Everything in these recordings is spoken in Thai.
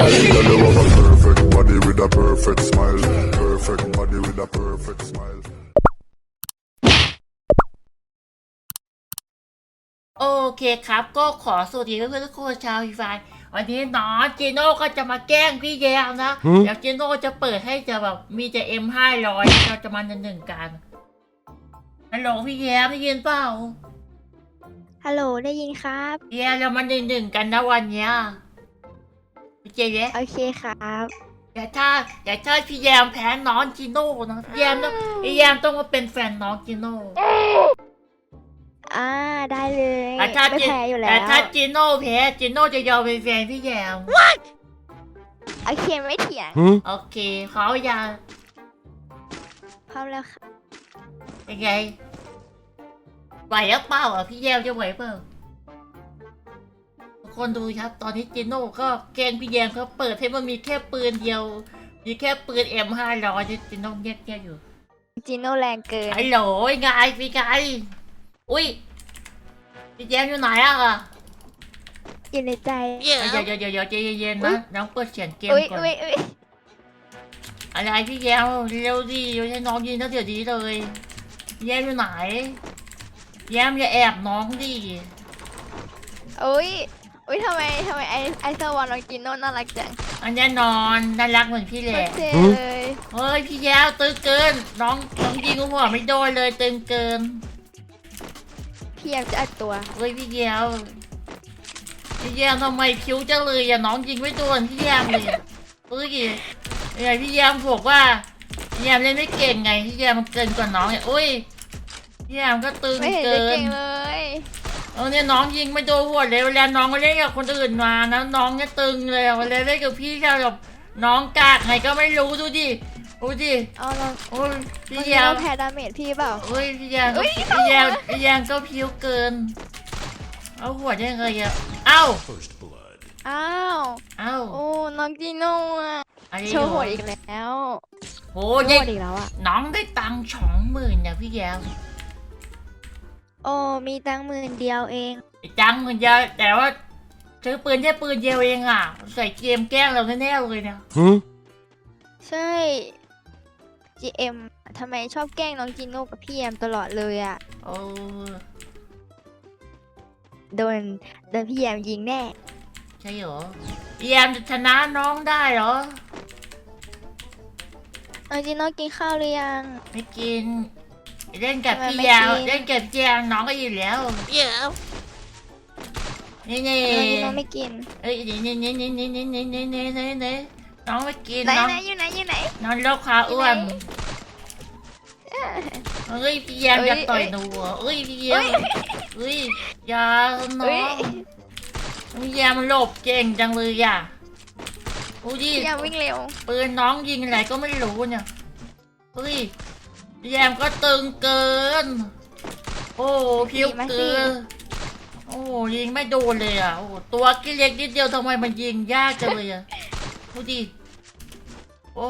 perfect body with a perfect smile. Perfect body with a perfect smile. โอเคครับก็ขอสวัสดีเพื่อนๆทุกคนชาวฟีฟายวันนี้น้องจีโน่ก็จะมาแกล้งพี่แยมนะหืมเดี๋ยวจีโน่จะเปิดให้จะแบบมีแต่เอ็มห้าร้อยเราจะมาหนึ่งๆกันฮัลโหลพี่แยมได้ยินเปล่าฮัลโหลได้ยินครับพี่แยมเรามาหนึ่งๆกันนะวันเนี้ย พี่เจเยโอเคครับแต่ถ้าแต่ถ้าพี่แยมแพ้น้องจีโน่นะพี่แยมต้องพี่แยมต้องมาเป็นแฟนน้องจีโน่อ่าได้เลยแต่ถ้าไม่จีแพ้อยู่แล้แต่วถ้าจีโน่แพ้จีโน่จะยอมเป็นแฟนพี่แยมโอเคไม่เถียงหืมโอเคเขาอยากพร้อมแล้วค่ะยังไงไหวหรือเปล่าอะพี่แยมจะไหวเปล่าทุก คนดูครับ ตอนนี้จีโน่ก็แกล้งพี่แยมเขาเปิดให้มันมีแค่ปืนเดียว มีแค่ปืนเอ็มห้าร้อยจีโน่เงียบเงียบๆอยู่จีโน่แรงเกินฮัลโหลไงพี่ไงอุ้ยพี่แยมอยู่ไหนอะอยู่ในใจเดี๋ยวเดี๋ยวเดี๋ยวเดี๋ยวใจเย็นๆนะน้องเปิดเสียงเกมอุ้ยก่อนอุ้ยอุ้ยอะไรพี่แยมเร็วดิไม่ใช่น้องยินแล้วเดี๋ยวดีเลย แยมอยู่ไหน แยมอย่าแอบน้องดิอุ้ย อุ้ยทำไมทำไมไอไอสวอนน้องจีโน่น่ารักจังอันแน่นอนน่ารักเหมือนพี่แหโคละตรเท่เลยเฮ้ยพี่แย้วตึงเกินน้องน้องยิงหัวไม่โดนเลยตึงเกินพี่แอมจะอัดตัว เฮ้ยพี่แย้วพี่แย้วทำไมคิ้วจังเลยอะน้องยิงไม่โดนพี่แย้มเลยอะเฮ้ยไงพี่แย้มบอกว่าพี่แย้มเล่นไม่เก่งไงพี่แย้มมันเกินกว่าน้องเนี่ยอุ้ยพี่แย้มก็ตึงไม่เห็นเกิจะเก่นงเลย เออเนี่ยน้องยิงไม่โดนหัวเลยเวลาน้องมาเล่นกับคนอื่นมานะน้องเนี่ยตึงเลยอะเวลาเล่นกับพี่แค่แบบน้องกากไงก็ไม่รู้ดูดิดูดิเอาน้องโอ้ยน้พี่องจีแย้โน่มแพ้ดาเมจพี่เปล่าเฮ้ยพี่แยงเอ้ยพี่แยงพี่แยงก็พิ้วเกิน เอาหัวได้ไงอะเอ้าอ้าว เอ้าโอ้ น้องจีโน่อะอะไรโชว์โหดอีกแล้วโหโชว์เด็โหกดอีกแล้วอะน้องได้ตังค์สองหมื่นเนี่ยพี่แยง โอ้มีตังค์หมื่นเดียวเอง ไอ้ตังค์มันเยอะแต่ว่า ซื้อปืนแค่ปืนเดียวเองอะ ใส่เกมแกล้งเราแน่ๆเลยเนี่ยหืมใช่ GM ทำไมชอบแกล้งน้องจีโน่กับพี่แอมตลอดเลยอะโอ้โดนโดนพี่แอมยิงแน่ ใช่เหรอพี่แยมจะชนะน้องได้เหรอ น้องจีโน่กินข้าวหรือยัง ไม่กิน เล่นกับทำไมพี่ไม่แยมกินเล่นกับพี่แยมน้องก็อยู่แล้วนี่นี่น้องจีโน่ไม่กินเอ้ยนี่นี่นี่นี่นี่นี่นี่นี่นี่นี่น้องไม่กินไหนน้องไหนอยู่ไหนอยู่ไหนน้องโรคขาอ้วนอยู่ไหนเอ้ยพี่แยมเอ้ยจะต่อยเอ้ยหนูเหรอเอ้ยพี่แยเอ้มยเอ้ยอย่าน้เอ้อยงพี่แยมหลบเก่งจังเลยอะโอ้ดิพี่แอมวิ่งเร็วปืนน้องยิงอะไรก็ไม่รู้เนี่ยเฮ้ยพี่ แยมก็ตึงเกิน โอ้ผิวเกินโอ้ยิงไม่โดนเลยอะโอ้ตัวกิเล็กนิดเดียวทำไมมันยิงยากจังเลยอะดูดิโอ้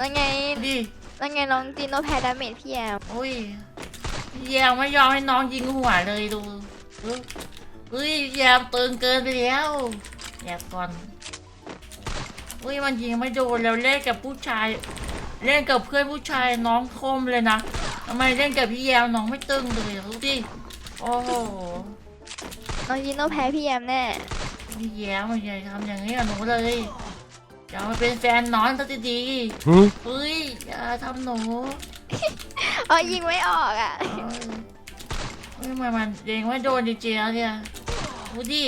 นั่นไงดินั่นไงน้องจีโน่แพ้ดาเมจพี่แอมโอ้ยพี่แยมไม่ยอมให้น้องยิงหัวเลยดูดูเฮ้ยพี่แยมตึงเกินไปแล้วแยบก่อนเฮ้ยมันยิงไม่โดนแล้วเล่นกับผู้ชาย เล่นกับเพื่อนผู้ชายน้องคมเลยนะทำไมเล่นกับพี่แยมน้องไม่ตึงเลยดูดิโอ้โหน้องจีโน่แพ้พี่แอมแน่พี่แยมมันอย่าทำอย่างนี้กับหนูเลยอย่ามาเป็นแฟนน้องสักทีหืมเฮ้ยอย่าทำหนูอ๋อยิงไม่ออกอะเอ้ยเฮ้ยมันมันเด้งว่าโดนจริงๆแล้วเนี่ยดูดิ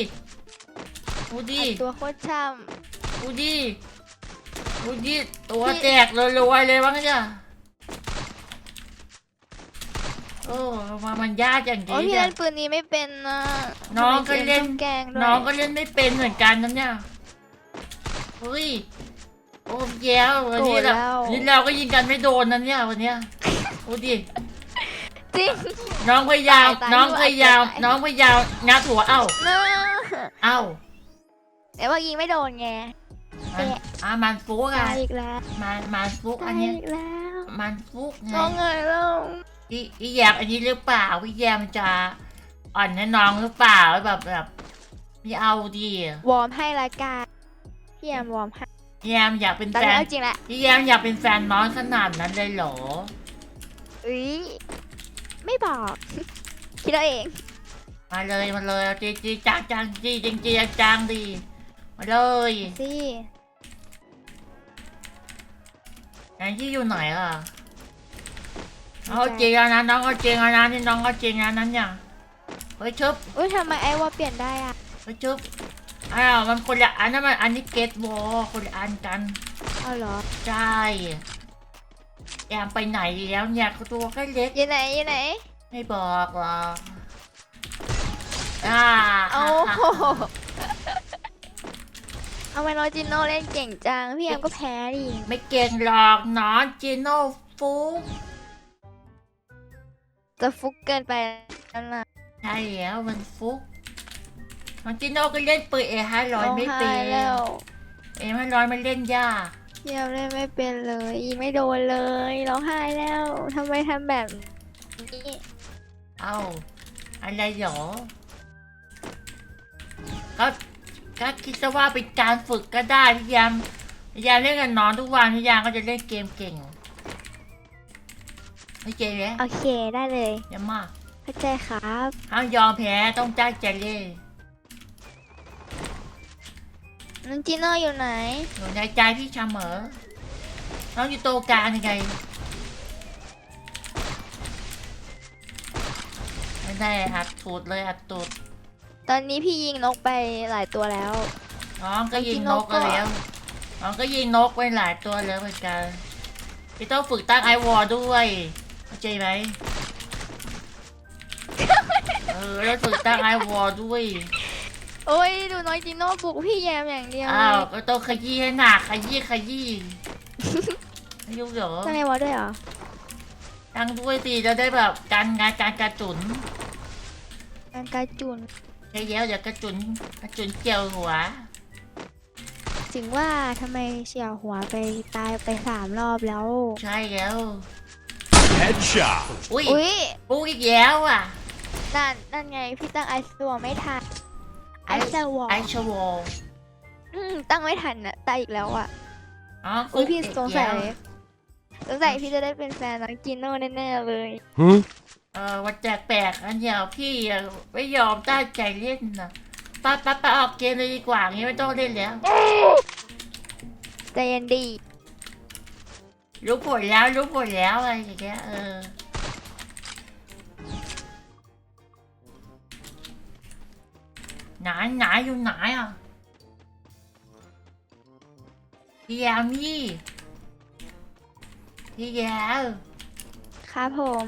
ดูดิอัดตัวโคตรช่ดูดิดูดิ ตัวแตกรัวๆเลยมั้งเนี่ยโอ้มามันยากอย่างำโอ้นี้พี่เนี่ยเล่นปืนนี้ไม่เป็นนะน้องก็ทำไมเล่นจีมต้องแกล้งด้วยน้องก็เล่นไม่เป็นเหมือนกันนะเนี่ยเฮ้ยโอ้แย่วันนี้เรานี่เราก็ยิงกันไม่โดนนะเนี่ยวันเนี้ยดูดิ จริง น้องพยายามตายตายน้องพยายามตายน้องพยายามงัดหัวเอ้าเนอะเอ้าแต่ว่ายิงไม่โดนไง มันอะมันฟุกตาอะยอีกแล้วมันมันฟุกตาอันยเนี้ยอีกแล้วมันฟุกไงน้องเงยแล้วพี่พี่แยมอันนี้หรือเปล่าพี่แยมจะอ่อนให้น้องหรือเปล่าแบบแบบไม่เอาดีวอร์มให้ละกันพี่พี่แยมวอร์มให้พี่แยมอยากเป็นตอนแฟนี้นเอาจริงแหละพี่แยมอยากเป็นแฟนน้องขนาดนั้นเลยเหรออุ้ยไม่บอก คิดเอาเอง มาเลยมาเลยเอาจีจีจังจังจีจริงจีจังจังดี มาเลยสิไหนที่อยู่ไหนอะเอาจริงแล้วนะน้องเอาจริงแล้วนะนี่น้องเอาจริงแล้วนั้นเนี่ยเฮ้ยชุบอุ้ยทำไมไอ้วอลเปลี่ยนได้อะเฮ้ยชุบอ้าวมันคนละอันนั้นมันอันนี้เกตบอลคนละอันกันเอาเหรอใช่แอมไปไหนแล้วเนี่ยเขาตัวแค่เล็กอยู่ไหนอยู่ไหนไม่บอกหรอกอ่าโอ้โห เอาไมน้องจิโน่เล่นเก่งจัง พี่แยมก็แพ้ดิไม่เก่งหรอกน้องจีโน่ฟุกจะฟุกเกินไปนั่นน่ะใช่แล้วมันฟุกน้องจีโน่ก็เล่นปืนเอห้าร้อยร้องไม่ไห้เป็นแล้วเอห้าร้อยมันเล่นยากพี่แยมเล่นไม่เป็นเลยอีไม่โดนเลยร้องไห้แล้วทำไมทำแบบนี้เอ้าอะไรหรอก็ ก็คิดซะว่าเป็นการฝึกก็ได้พี่ยามพี่ยามเล่นกับน้องทุกวันพี่ยามก็จะเล่นเกมเก่งไม่เก่งไหมโอเคได้เลยอย่ามากเข้าใจครับห้ามยอมแพ้ต้องจ้างใจเล่นน้องจิโน่อยู่ไหนอยู่ในใจพี่เสมอน้องอยู่โตวกลางยังไงไม่ได้อัดตูดเลยอัดตูด ตอนนี้พี่ยิงนกไปหลายตัวแล้วน้องก็ยิงนกก็แล้วน้องก็ยิงนกไปหลายตัวแล้วเหมือนกันพี่ต้องฝึกตั้งไอวอลด้วยเข้าใจไหมเออแล้วฝึกตั้งไอวอลด้วยโอ้ยดูน้อยจิโน่ปลุกพี่แยมอย่างเดียวอ้าวก็ต้องขยี้ให้หนักขยี้ขยี้ไม่ยุ่งเหรอตั้งไงวะด้วยเหรอตั้งด้วยสิจะได้แบบการงานการกระจุนการการจุน ใช่แล้วเดี๋ยวกระจุนกระจุนเกี่ยวหัว ถึงว่าทำไมเฉียวหัวไปตายไปสามรอบแล้ว ใช่แล้ว Headshot. อุ้ยอุ้ยปุ๊กอีกแล้วอะ นั่นนั่นไงพี่ตั้งไอซ์วอลไม่ทันไอซ์วอลไอชวอลอืมตั้งไม่ทันน่ะตายอีกแล้วอะอ๋ออุ้ยพี่กสงสัยอีกแล้วสงสัยพี่จะได้เป็นแฟนน้องจิโน่แน่ๆเลย Huh? เออวันแจกแปลกอันเดียวพี่อะไม่ยอมตั้งใจเล่นนะป้าป้าป้าออกเกมเลยดีกว่างี้ไม่ต้องเล่นแล้วใจเย็นดีรู้ผลแล้วรู้ผลแล้วอะไรอย่างเงี้ยเออไหนไหนอยู่ไหนอะพี่ยามี่พี่ยาวครับผม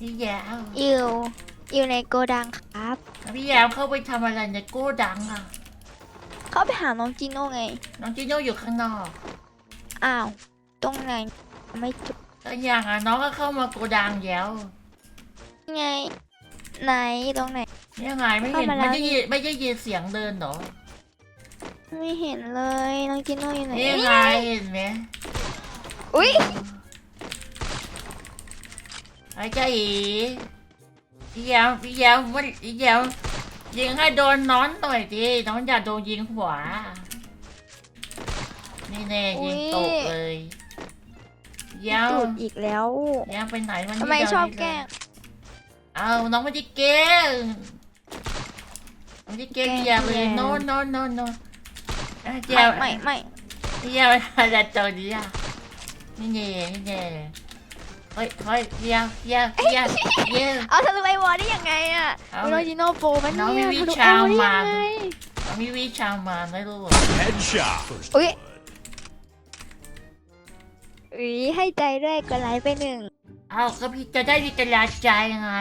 พี่ยาวอิวอิวในโกดังครับแล้วพี่ยาวเข้าไปทำอะไรในโก้ดังอะ เข้าไปหาน้องจิโน่ไง น้องจิโน่อยู่ข้างนอก อ้าว ตรงไหนไม่จบก็อย่างอะน้องก็เข้ามาโกดังแล้วไง ไหนตรงไหน ยังไงไม่เห็นเข้ามาแล้ไม่วได้ยินไม่ได้ยินเสียงเดินเหรอไม่เห็นเลยน้องจิโน่อยู่ไหนนี่ไงเห็นไหมอุ้ย ไอ้เจ้าอีพี่ยาวพี่ยาวมันพี่ยาวยิงให้โดนน้อนหน่อยดิน้องอย่าโดนยิงหัว นี่แน่ยิงตกเลยยาวจุดอีกแล้วยาวไปไหนวันทำไมชอบแกล้ง เอาน้องไม่ได้เก่งไม่ได้เก่งแกล้งอย่าเลยแย่โนโนโน่นโน่ไม่ไม่ไม่พี่ยาวอะไรตัวนี้อะนี่เน่นี่เน่ เฮ้ยเฮ้ยพี่ยาวพี่ยาวพี่ยาวพี่ยาวเอาทะลุไอวอลได้ยังไงอะเอาน้องจิโน่โปรมันน้องเนี่ยมีทะลุวิไอชาวอลได้มา ยังไง มีวิชามาไม่รู้ Headshot. อุ้ยอุ้ยให้ใจด้วยกดไลค์ไปหนึ่งเอาก็พี่จะได้มีกระลาใจยังไง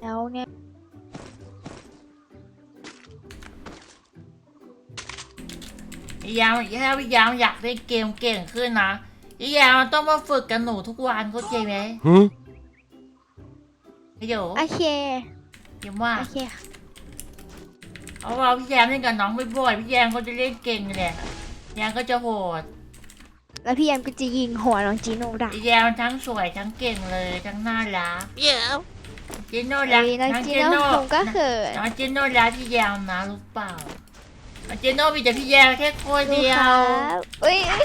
แล้วเนี่ยพี่ยาวถ้าพี่ยาวอยากเล่นเกมเก่งขึ้นนะ พี่ยาวต้องมาฝึกกับหนูทุกวันเข้าใจไหม Huh? พี่โยโอเค เยี่ยมว่าโอเคค่ะเพราะว่าพี่แยมเล่นกับน้องบ่อยๆพี่แยมก็จะเล่นเก่งแหละแยมก็จะโหดแล้วพี่แอมก็จะยิงหัวน้องจีโน่ดักพี่แยมทั้งสวยทั้งเก่งเลยทั้งน่ารักจิโน่รักเอ้ยน้องน้องจิจิโน่โน่ผมก็เขินน้องจิโน่รักพี่แยมนะรู้เปล่าน้องจิโน่มีแต่พี่แยมแค่คนดูเดียควรับเอ้ยเอ้ย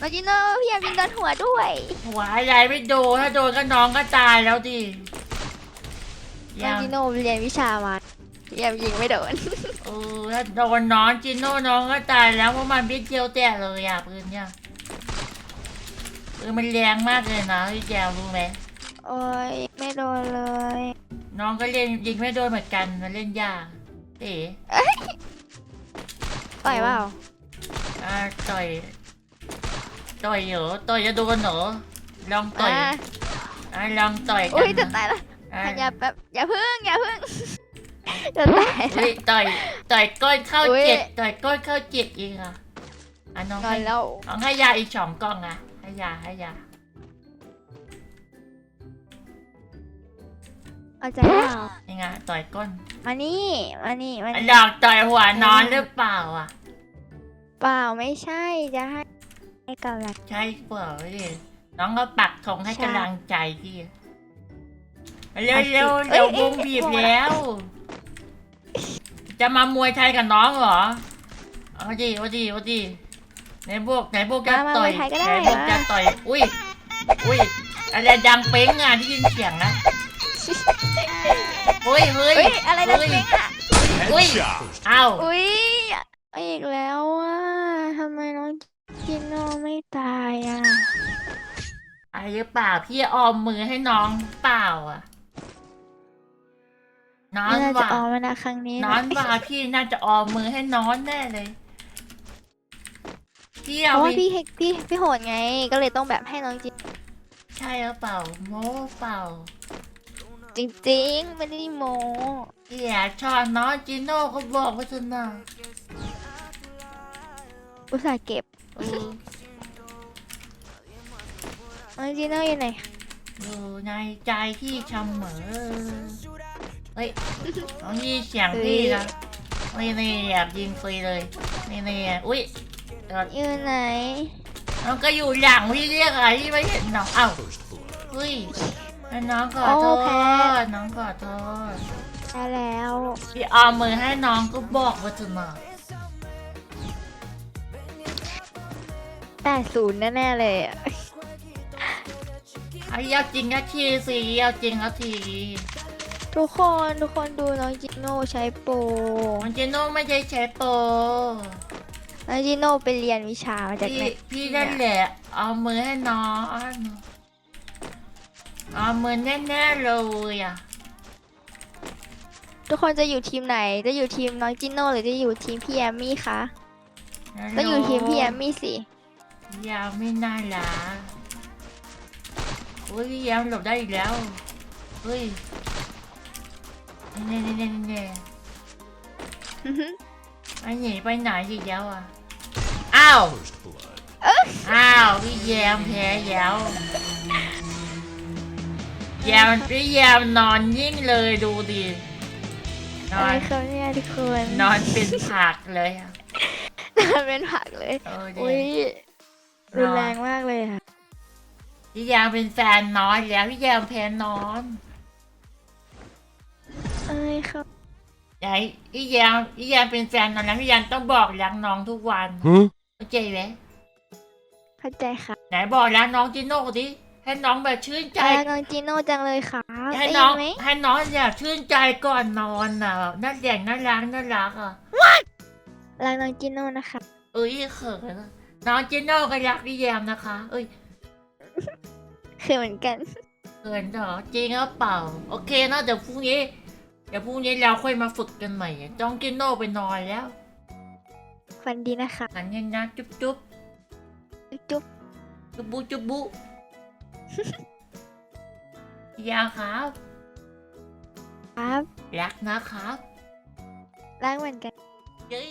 น้องจิโน่พี่แอมยิงโดนหัวด้วย หัวอะไรไม่โดนถ้าโดนก็น้องก็ตายแล้วดิน้องจิโน่เรียนวิชามาพี่แอมยิงไม่โดน เออถ้าโดนน้องจิโน่น้องก็ตายแล้วเพราะมันพิษเดียวแต่เลยอะปืนเนี่ยปืนมันแรงมากเลยนะพี่แจวรู้ไหมโอ้ยไม่โดนเลย น้องก็เล่นยิงไม่โดนเหมือนกันมันเล่นยากเอ๋ ต่อยเปล่า อ่าต่อย ต่อยเหรอต่อยจะโดนเหรอลองต่อยอะอะลองต่อยกัอุ้ยนจะนะตายละอะอย่าแบบอย่าพึ่งอย่าพึ่งจะตายอุ้ยต่อยต่อยก้นเข้าอุ๊ย เจ็ดต่อยก้นเข้าเจ็ดเองอะอะน้องนอให้นแล้วน้องให้ยาอีกสองกล่องอะให้ยาให้ยาเอาใจเปล่ายังไงต่อยก้นมานี่มานี่มานี่ดอกต่อยหัวนอนหรือเปล่าอะ เปล่าไม่ใช่จะให้ ให้กำลังใช่เปล่าดิน้องก็ปักธงให้ใช่กำลังใจพี่ เร็วเร็วเอ้ยเดี๋ยวเอ้วยงบีบวงอะไรแล้ว จะมามวยไทยกับน้องเหรอเอาดิเอาดิเอาดิไหนพวกไหนพวกจะมามาต่อยมวยไทยก็ได้ไหนพวกจะมาต่อย อุ้ย อุ้ย อะไรดังเป้งอะที่ยินเสียงนะเฮ้ยเฮ้ยเฮ้ยอะไรนะเฮ้ยเป้งอะอุ้ย Headshot. เอ้าอุ้ยอีกแล้วอะทำไมน้อง จิโน่ไม่ตายอะอะไรหรือเปล่าพี่ออมมือให้น้องเปล่าอะ น้องน่าจะว่าออกมานะครั้งนี้นอนว่าพี่น่าจะออมมือให้น้อนแน่เลยพี่เพเอาราะไปว่าพี่ให้พี่พี่โหดไง ก็เลยต้องแบบให้น้องจิใช่หรือเปล่าโม้เปล่าจริงๆไม่ได้โมพี่อยากชอบน้องจิโน่ก็บอกว่าจะน่ะอุตส่าห์เก็บเออน้องจิโน่อยู่ไหนอยู่ในใจพี่เสมอเฮ้ยน้องยี่เสียงพี่นะนี่นี่แอบยิงฟรีเลย นี่นี่อุ้ยเดี๋ยวอยู่ไหนน้องก็อยู่หลังพี่เรียกอะไรที่ไม่เห็นน้องเอ้าเฮ้ยน้องขอโทโอ้แพ้ษน้องขอโทษได้แล้วพี่เอามือให้น้องก็บอกว่าจะมา แปดศูนย์แน่ๆเลยอะไอ้เอาจริงนะทีสิเอาจริงนะทีทุกคนทุกคนดูน้องจิโน่ใช้โปรมันเจโน่ไม่ใช่ใช้โปรน้องจิโน่ไปเรียนวิชามาจากพี่ไหนพี่นั่นแหละเอามือให้น้องเอามือแน่ๆเลยอะทุกคนจะอยู่ทีมไหน จะอยู่ทีมน้องจิโน่หรือจะอยู่ทีมพี่แอมมี่คะต้องอยู่ทีมพี่แอมมี่สิพี่ ยามไม่น่ารักอุ้ยพี่ยามหลบได้อีกแล้วเฮ้ยเน่เน่เน่เน่ไอ้หนีไปไหนอีกแล้วอะอ้าว First blood. อ้าวพี่แยมแพ้แล้วแยมพี่แยมนอนยิ่งเลยดูดินอะอไรนครับเนี่ยทุกคนนอนเป็นผักเลยอะนอนเป็นผักเลยเอออุ้ยดิ รุนแรงมากเลยค่ะ พี่แยมเป็นแฟนนอนแล้วพี่แยมแพ้นอนเอ้ยครับไอ้พี่แยมพี่แยมเป็นแฟนนอนแล้วพี่แยมต้องบอกรักน้องทุกวัน Huh? เข้าใจไหมเข้าใจค่ะไหนบอกรักน้องจิโน่ดิให้น้องแบบชื่นใจใจน้องจิโน่จังเลยครับให้ได้น้ยิองนไหมให้น้องอยากชื่นใจก่อนนอนน่ะแบบน่าแดงน่ารักน่ารักอะรักน้องจิโน่นะคะ เอ้ยเขินอะ น้องจิโน่ก็รักพี่แยมนะคะ เอ้ยคือเหมือนกันเขินเหรอจริงหรือเปล่า โอเคนะเดี๋ยวพรุ่งนี้ เดี๋ยวพรุ่งนี้เราค่อยมาฝึกกันใหม่จ้องจิโน่ไปนอนแล้วฟันดีนะคะหันยังนะจุ๊บจุ๊บจุ๊บจุ๊บบุจุ๊บบุยาครับ ครับรักนะครับรักเหมือนกัน เย้